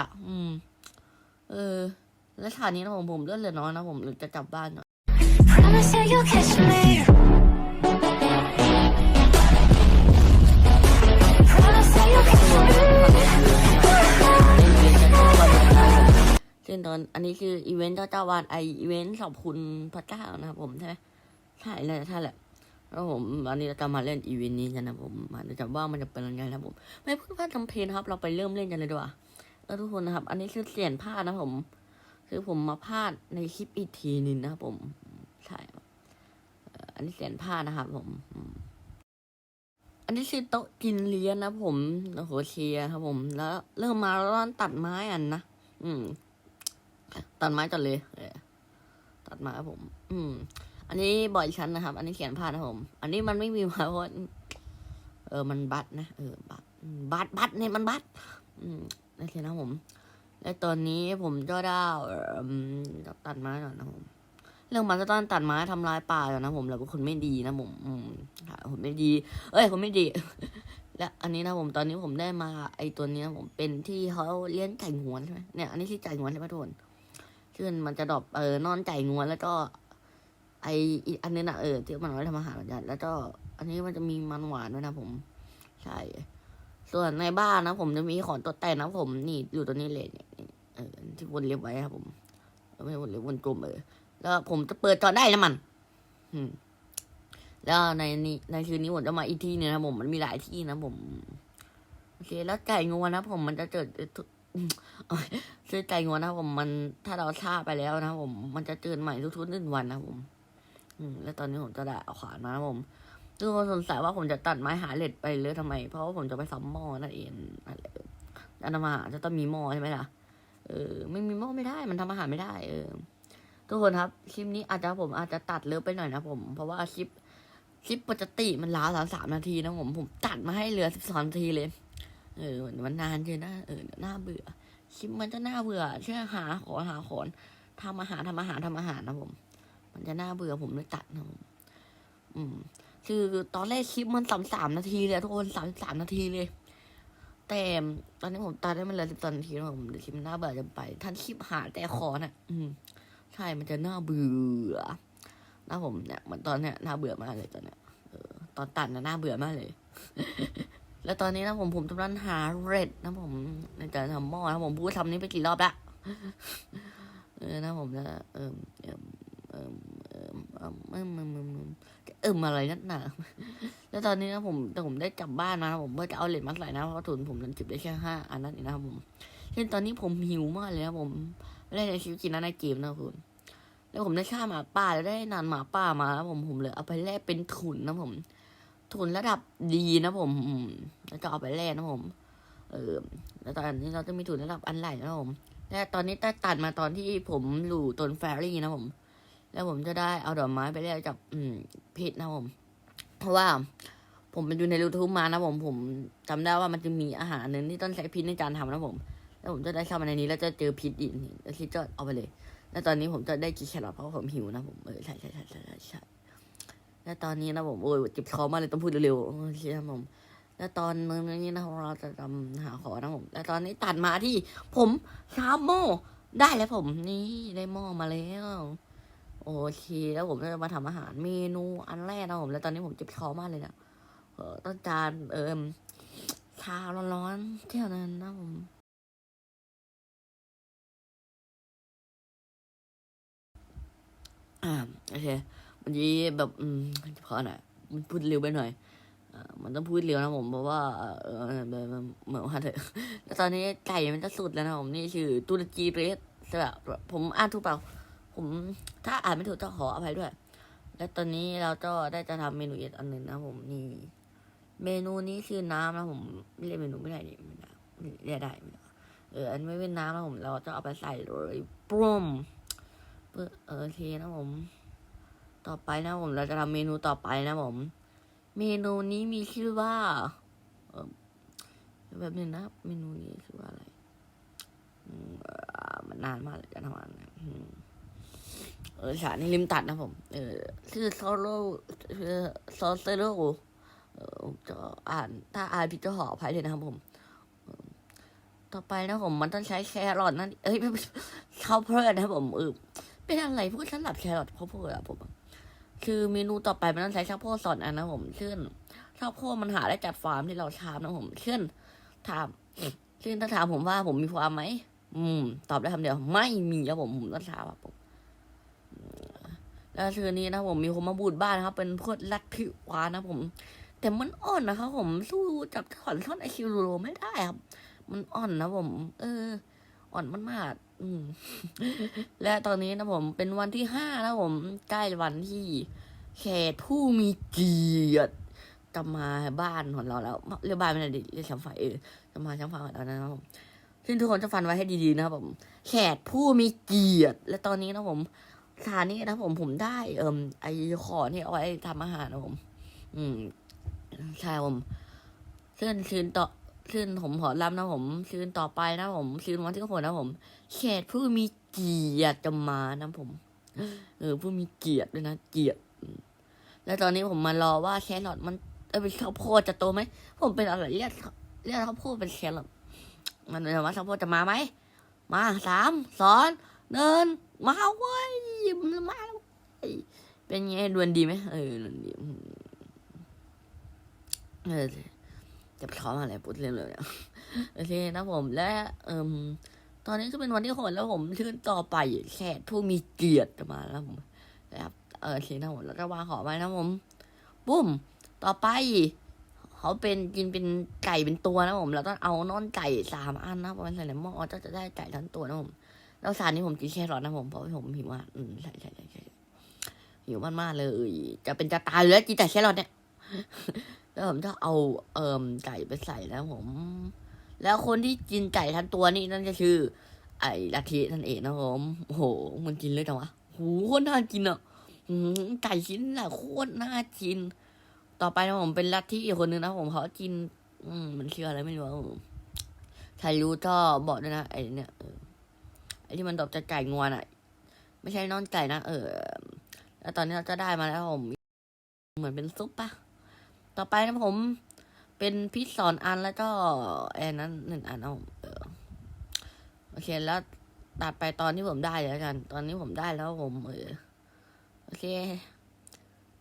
อะอืม เออ แล้วฉากนี้นะผมผมเลื่อนเหลือน้อยนะผมจะกลับบ้านหน่อย Promise you you'll catch me. Promise you you'll catch me. ซึ่งตอนอันนี้คืออีเวนต์เจ้าเจ้าวานไออีเวนต์ขอบคุณพระเจ้านะครับผมใช่ไหมใช่เลยใช่แหละแล้วผมวันนี้เราจะมาเล่นอีเวนต์นี้กันนะผมมาดูจะว่ามันจะเป็นยังไงนะผม ไม่พูดพลาดทำเพลงครับ เราไปเริ่มเล่นกันเลยดีกว่า แล้วทุกคนนะครับ อันนี้คือเสียงพลาดนะผม คือผมมาพลาดในคลิปอีกทีนึงนะครับผมใช่อันนี้เสียงพลาดนะครับ ผม อันนี้คือโต๊ะกินเลี้ยงนะผมโอ้โหเชียครับ ผม แล้ว เริ่มมาแล้วตัดไม้อันนะอืม ตัดไม้จัดเลยตัดไม้ครับผม อืม อันนี้บ่อยชั้นนะครับ อันนี้เขียนพลาดนะผม อันนี้มันไม่มีมาเพราะว่าเออมันบัตนะเออบัตบัตบัตเนี่ยมันบัตอืม โอเคนะผม และตอนนี้ผมก็ได้ตัดไม้ก่อนนะผม เรื่องมันก็ต้องตัดไม้ทำลายป่าอยู่นะผมเราเป็นคนไม่ดีนะผมค่ะผมไม่ดี เอ้ยผมไม่ดี และอันนี้นะผมตอนนี้ผมได้มาไอตัวนี้นะผมเป็นที่เขาเลี้ยงไก่งวนใช่ไหมเนี่ยอันนี้ที่ไก่งวนใช่ไหมทุกคนซึ่งมันจะดรอปเออนอนไก่งวนแล้วก็ไออีกอันนึงนะเออที่มันเอาไว้ทำอาหารแล้วก็ อันนี้มันจะมีมันหวานด้วยนะผม ใช่ ส่วนในบ้านนะผมจะมีของตกแต่งนะผมนี่อยู่ตัวนี้เลยเนี่ยนี่เออที่วนเล็บไว้ครับผมไม่ใช่วนเล็บวนกลมเออแล้วผมจะเปิดจอได้นะมันแล้วในนี้ในคืนนี้ผมจะมาอีกที่นึงนะผมมันมีหลายที่นะผมโอเค แล้วไก่งวนนะผมมันจะเกิดทุกคือไก่งวนนะผมมันถ้าเราฆ่าไปแล้วนะผม มันจะเตือใหม่ทุกๆหนึ่งวันนะผม อืม แล้วตอนนี้ผมจะได้เอาขวานมานะผม ทุกคนสงสัยว่าผมจะตัดไม้หาเหล็กไปเลยทำไม เพราะว่าผมจะไปซ้ำหม้อนั่นเองอะไรอันทำอาหาจะต้องมีหม้อใช่ไหมล่ะ เออ ไม่มีหม้อไม่ได้ มันทำอาหารไม่ได้ เออ ทุกคนครับ คลิปนี้อาจจะผมอาจจะตัดเลิฟไปหน่อยนะผม เพราะว่าคลิป คลิปปกติมันล้าสามสามนาทีนะผม ผมตัดมาให้เหลือสิบสองนาทีเลย เออ มันนานเกินนะ เออน่าเบื่อ คลิปมันจะน่าเบื่อเชื่อหาขอหาขอนทำอาหารทำอาหารทำอาหารนะผม มันจะน่าเบื่อผมเลยตัดนะผม อืม คือตอนแรกคลิปมันสามสามนาทีเลยทุกคนสามสามนาทีเลย แต่ตอนนี้ผมตัดได้มันเหลือสิบสองนาทีแล้วผมคลิปมันน่าเบื่อจะไปท่านคลิปหาแต่ขอนอะ อืม ใช่มันจะน่าเบื่อนะผมเนี่ยเหมือนตอนเนี้ยน่าเบื่อมากเลยตอนเนี้ยเออตอนตัดนะน่าเบื่อมากเลย แล้วตอนนี้นะผมผมกำลังหาเรดนะผมในการทำหม้อนะผมพูดคำนี้ไปกี่รอบละเออนะผมจะเออเออเออ เอิมเอิมเอิมเอิมอะไรนักหนาแล้วตอนนี้นะผมแต่ผมได้กลับบ้านนะผมเพื่อจะเอาเหรียญมาใส่นะเพราะทุนผมมันจิบได้แค่ห้าอันนั้นเองนะครับผมเช่นตอนนี้ผมหิวมากเลยนะผมไม่ได้ในชีวิตจริงนะในเกมนะคุณแล้วผมได้ฆ่าหมาป่าแล้วได้นานหมาป่ามาแล้วผมผมเลยเอาไปแลกเป็นทุนนะผม ทุนระดับดีนะผมแล้วก็เอาไปแลกนะผม เออแล้วตอนนี้เราจะมีทุนระดับอันไหลนะผมแต่ตอนนี้ได้ตัดมาตอนที่ผมอยู่ต้นแฟรี่นะผม แล้วผมจะได้เอาดอกไม้ไปแลกกับอืมเพชรนะผม เพราะว่า ผมไปดูในยูทูบมานะผมผมจำได้ว่ามันจะมีอาหารหนึ่งที่ต้องใช้พิษในการทำนะผม แล้วผมจะได้เข้ามาในนี้ แล้วจะเจอพิษอีกแล้วคิดจะเอาไปเลย แล้วตอนนี้ผมจะได้กินแครอทเพราะผมหิวนะผมเออใช่ใช่ใช่ใช่ใช่ใช่แล้วตอนนี้นะผมโอ้ยเจ็บคอมากเลยต้องพูดเร็วๆโอเคครับผมแล้วตอนนี้นะเราจะทำหาขอนะผมแล้วตอนนี้ตัดมาที่ ผมชาโมได้แล้วผมนี่ได้หม้อมาแล้ว โอเคแล้วผมจะมาทำอาหารเมนูอันแรกนะผมแล้วตอนนี้ผมเจ็บคอมากเลยเนะเออต้องจานเอิมชาร้อนๆเที่ยวนั้นนะผมอ่าโอเควันนี้แบบอืมพอหน่อยมันพูดเร็วไปหน่อยอ่ามันต้องพูดเร็วนะผมเพราะว่าเออเหมือนว่าเถอะแล้วตอนนี้ไก่มันจะสุดแล้วนะผมนี่ชื่อตุรกีเรสใช่ปะผมอ่านถูกเปล่า ผมถ้าอ่านไม่ถูกต้องขออภัยด้วย และตอนนี้เราก็ได้จะทำเมนูอีกอันหนึ่งนะผมนี่ เมนูนี้คือน้ำนะผมไม่เรียกเมนูไม่ได้ดิไม่ได้เรียกได้ไม่ได้เอออันไม่เป็นน้ำนะผม เราจะเอาไปใส่เลยปรุมเพื่อเออโอเคนะผม ต่อไปนะผม เราจะทำเมนูต่อไปนะผม เมนูนี้มีชื่อว่า เออแบบนึงนะเมนูนี้คือว่าอะไรมันนานมากเลยการทำงานนะ เออฉานี่ลิมตัดนะผม เออชื่อโซโล่คือโซเซโร่เออผมจะอ่านถ้าอ่านผิดจะขออภัยเลยนะครับผม ต่อไปนะผม มันต้องใช้แครอทนั่นเอ้ยข้าวโพดนะครับผมเออเป็นอะไรพูดสลับแครอทข้าวโพดอะผม คือเมนูต่อไปมันต้องใช้ข้าวโพดสอนอันนะผมซึ่งข้าวโพดมันหาได้จากฟาร์มที่เราทำนะผมซึ่งถามซึ่งถ้าถามผมว่าผมมีฟามไหม อืม ตอบได้คำเดียว ไม่มีครับผมผมต้องถามครับผม แล้วคืนนี้นะผมมีคนมาบูดบ้านนะครับ เป็นพวกลัทธิวานะผม แต่มันอ่อนนะครับผมสู้จับถอนท่อนไอคิวโรไม่ได้ครับ มันอ่อนนะผม เออ อ่อนมันมากอืมและตอนนี้นะผมเป็นวันที่ห้านะผมใกล้วันที่แขกผู้มีเกียรติจะมาบ้านของเราแล้วเรียกบ้านไม่ได้ดิเรียกช่างไฟเออจะมาช่างไฟของเรานะครับผมซึ่งทุกคนจะฟันไว้ให้ดีๆนะครับผมแขกผู้มีเกียรติและตอนนี้นะผม สถานนี้นะผมผมได้เอ่มไอขอที่เอาไว้ทำอาหารนะผม อืมใช่ผมซึ่งคืนต่อคืนผมขอรับนะผมคืนต่อไปนะผมคืนวันที่หกนะผมแขกผู้มีเกียรติจะมานะผม เออ ผู้มีเกียรติด้วยนะเกียรติแล้วตอนนี้ผมมารอว่าแครอทมันเออเป็นข้าวโพดจะโตไหมผมเป็นอะไรเรียกเรียกข้าวโพดเป็นแครอทมันเลยว่าข้าวโพดจะมาไหมมาสามสอง เดินมาเว้ยมาเว้ยเป็นไงดวนดีไหมเออดวนดีเออจะไปขออะไรพูดเรื่องเลยเนี่ยโอเคนะผมและเอ่มตอนนี้ก็เป็นวันที่หกแล้วผมชื่นต่อไปแขกผู้มีเกียรติมาแล้วผมนะครับเออทีนะผมแล้วก็วางขอไว้นะผมปุ้มต่อไปเขาเป็นกินเป็นไก่เป็นตัวนะผมเราต้องเอานอนไก่สามอันนะผมใส่ในหม้อก็จะได้ไก่ทั้งตัวนะผม แล้วสารนี้ผมกินแค่รอทนะผมเพราะว่าผมหิวมากอืมใช่ใช่ใช่หิวมากมากๆเลย จะเป็นจะตายแล้วกินแต่แค่รอทเนี่ยแล้วผมจะเอาเอ่มไก่ไปใส่แล้วผม แล้วคนที่กินไก่ทั้งตัวนี่นั่นก็คือ ไอ้ลัทธินั่นเองนะผมโอ้โหมันกินเลยจังวะโหโคตรน่ากินอะไก่ชิ้นน่ะโคตรน่ากิน ต่อไปนะผมเป็นลัทธิอีกคนนึงนะผมเขากิน อืมมันชื่ออะไรไม่รู้ผมใครรู้ก็บอกด้วยนะไอ้เนี่ย ไอ้ที่มันตบจากไก่งวนอะไม่ใช่นอนไก่นะเออแล้วตอนนี้เราจะได้มาแล้วผม เหมือนเป็นซุปปะต่อไปนะผม เป็นพิษสอนอันแล้วก็แอนนั้นหนึ่งอันเอาเออโอเคแล้วตัดไปตอนที่ผมได้แล้วกัน ตอนนี้ผมได้แล้วผม เออโอเค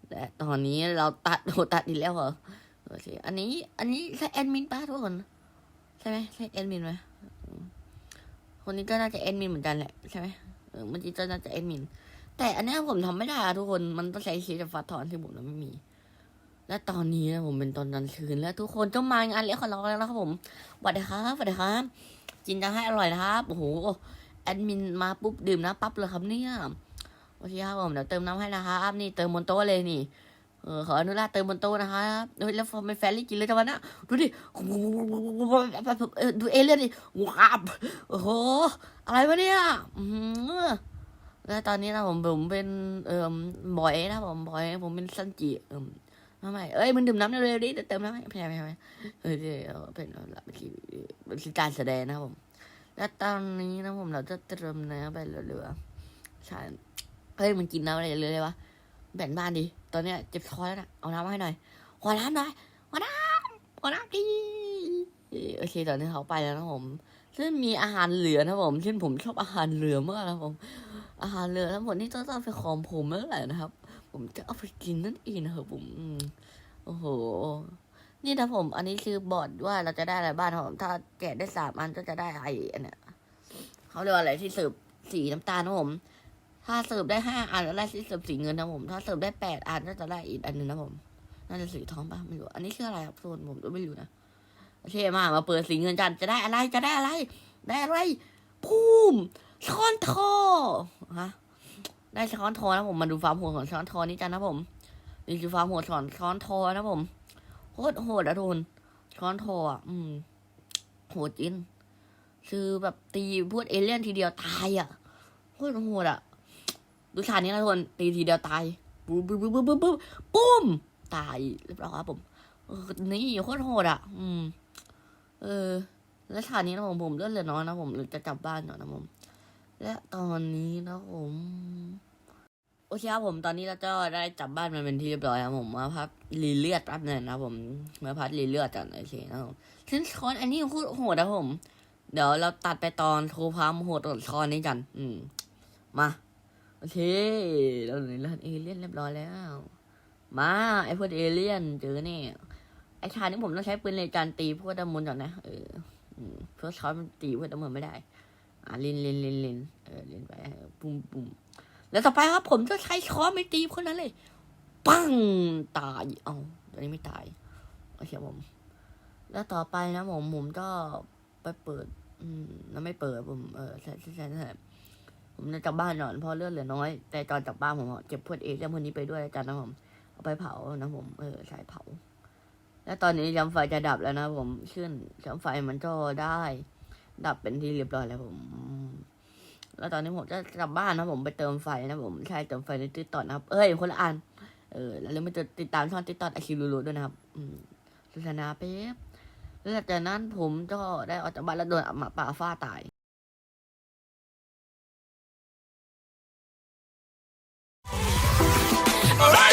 และตอนนี้เราตัดโหตัดอีกแล้วเหรอโอเค อันนี้ อันนี้ใช่แอดมินป้าทุกคน ใช่ไหมใช่แอดมินไหม คนนี้ก็น่าจะแอดมินเหมือนกันแหละใช่ไหมเออเมื่อกี้ก็น่าจะแอดมิน แต่อันนี้ผมทำไม่ได้ทุกคน มันต้องใช้คีย์จากฟัดทอนที่ผมไม่มี และตอนนี้นะผมเป็นตอนกลางคืนแล้ว ทุกคนต้องมางานเลี้ยงของเราแล้วครับผมสวัสดีครับสวัสดีครับกินจะให้อร่อยนะครับโอ้โหแอดมินมาปุ๊บดื่มน้ำปั๊บเลยครับเนี่ยโอเคครับผมเดี๋ยวเติมน้ำให้นะครับนี่เติมบนโต๊ะเลยนี่ เออขออนุญาตเติมบนโต๊ะนะครับเฮ้ยแล้วฟอร์มเป็นแฟนลี่กินเลยจังวะนะดูดิดูเอเลี่ยนดิว้าบโอ้โห อะไรวะเนี่ยอืมแล้วตอนนี้นะผมผมเป็นเอ่อบอยนะผมบอย ผมเป็นซันจิเอ่มทำไมเอ้ยมึงดื่มน้ำเร็วๆดิเดี๋ยวเติมน้ำให้ไม่ใช่ไม่ใช่ไม่ใช่เออเดี๋ยวเป็นเป็นที่เป็นการแสดงนะครับผม และตอนนี้นะผมเราจะเติมน้ำไปเรื่อยๆใช่เฮ้ยมันกินน้ำอะไรเรื่อยๆวะแบ่งบ้านดิ ตอนเนี้ยเจ็บคอแล้วนะเอาน้ำมาให้หน่อย ขอน้ำหน่อยขอน้ำขอน้ำดิโอเคตอนนี้เขาไปแล้วนะผม ซึ่งมีอาหารเหลือนะผมซึ่งผมชอบอาหารเหลือมากนะผม อาหารเหลือทั้งหมดนี่ต้องต้องไปของผมแล้วแหละนะครับ ผมจะเอาไปกินนั่นเองนะครับผมโอ้โห นี่นะผม อันนี้คือบอร์ดว่าเราจะได้อะไรบ้างครับผม ถ้าแกะได้สามอันก็จะได้ไอ้อันเนี้ยเขาเรียกว่าอะไรที่สิร์ฟสีน้ำตาลนะผม ถ้าเสิร์ฟได้ห้าอันก็ได้เสิร์ฟสีเงินนะผม ถ้าเสิร์ฟได้แปดอันก็จะได้อีกอันหนึ่งนะผม น่าจะสีทองปะไม่รู้ อันนี้คืออะไรครับโซนผมก็ไม่รู้นะโอเคมา มาเปิดสีเงินกันจะได้อะไร จะได้อะไร ได้อะไรภูมช้อนทอฮะ ได้ช้อนทอนะผม มาดูฟาร์มโหดของช้อนทอนี่กันนะผม นี่คือฟาร์มโหดของช้อนทอนะผมโคตรโหดอะทุนช้อนทออะ อืม โหดจริง คือแบบตีพวกเอเลี่ยนทีเดียวตายอะโคตรโหดอะ ดูฉากนี้นะทุกคนตีทีเดียวตายปุ๊บปุ๊บปุ๊บปุ๊บปุ๊บปุ้มตายเรียบร้อยครับผมนี่โคตรโหดอะ อืม เออ แล้วฉากนี้นะผมผมเลือดเหลือน้อยนะผมจะกลับบ้านก่อนนะผม และตอนนี้นะผมโอเคครับผมตอนนี้เราก็ได้จับบ้านมันเป็นที่เรียบร้อยครับผมมาพักรีเลือดแป๊บหนึงนะครับผมมาพักรีเลือดกันโอเคนะผมซึ่งคอนอันนี้โคตรโหดนะผม เดี๋ยวเราตัดไปตอนโทรพามโหดอดคอนนี้กัน อืม มา โอเค เราเหลือเอเลี่ยนเรียบร้อยแล้ว มาไอพวกเอเลี่ยนเจอเนี่ยไอชานี่ผมต้องใช้ปืนในการตีพวกดำมนก่อนนะเออเพื่อช้อนมันตีพวกดำมนไม่ได้ อ่าลินลินลินลินเออลินไปปุ่มปุ่มแล้วต่อไปครับผมจะใช้ช้อนไปตีคนนั้นเลย ปังตายเอาตอนนี้ไม่ตายโอเคผม แล้วต่อไปนะผมผมก็ไปเปิด อืมแล้วไม่เปิดผมเออใช่ใช่ใช่ ผมจะกลับบ้านนอนเพราะเลือดเหลือน้อย แต่ตอนกลับบ้านผมเก็บพวกเอเลี่ยนพวกนี้ไปด้วยกันนะผม เอาไปเผานะผมเออใช่เผา แล้วตอนนี้จำไฟจะดับแล้วนะผมขึ้นจำไฟมันก็ได้ ดับเป็นที่เรียบร้อยแล้วผม แล้วตอนนี้ผมจะกลับบ้านนะผมไปเติมไฟนะผมใช่เติมไฟในติ๊กต็อกนะครับ เอ้ยคนละอันเออแล้วลืมไปติดตามช่องติ๊กต็อกอาคิรูรูด้วยนะครับ อืมโฆษณาเป๊บแล้วจากนั้นผมก็ได้ออกจากบ้านแล้วโดนหมาป่าฟาตาย All right.